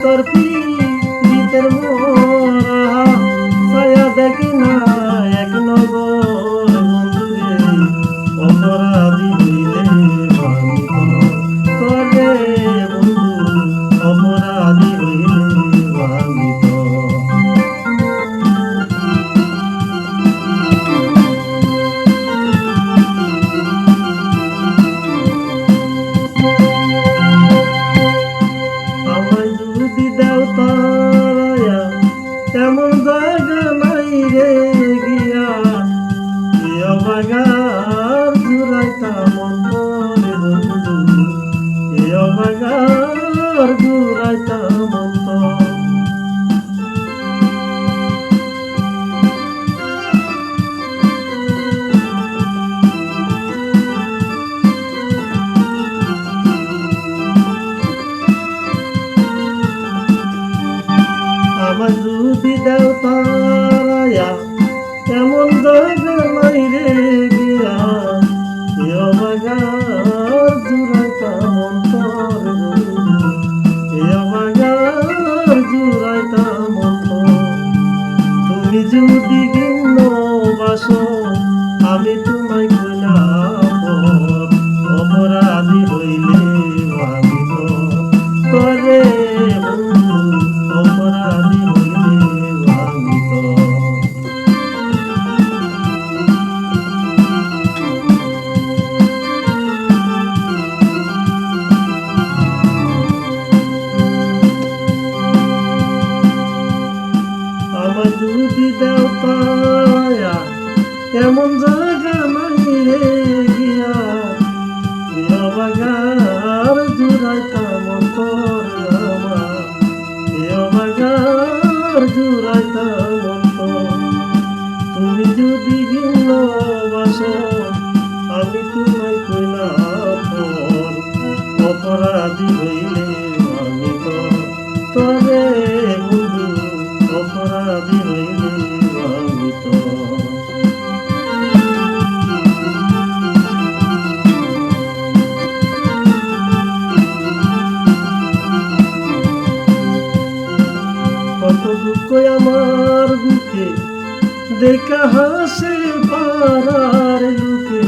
তোর পীড়িতের মোরা যদি দাও তারায়া এমন জায়গা নাই রে গিয়া। এ আমার যদি দাও তারায়া দাও পায়া, এমন জায়গা নাই রে গিয়া। ইয়া বাগার জুড়াইতাম অন্তর আমার ইয়া বাগার জুড়াইতাম অন্তর। তুমি যদি ভিন্ন বাসো আমি তোমায় কইনা অপরাধী হইলে আমি তো তবে বন্ধু, অপরাধী হইলে দুঃখ আমার বুকে? দেখা হাসে পারার লোকে।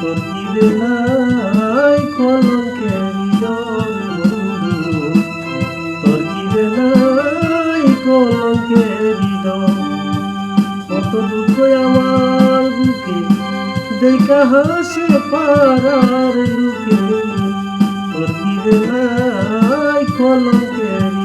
তোর দিবে নাই কলঙ্কের হৃদয় বন্ধু তোর দিবে নাই কলঙ্কের কত দুঃখ আমার বুকে? দেখা হাসে পারার লোকে। তোর দিবে নাই কলঙ্কের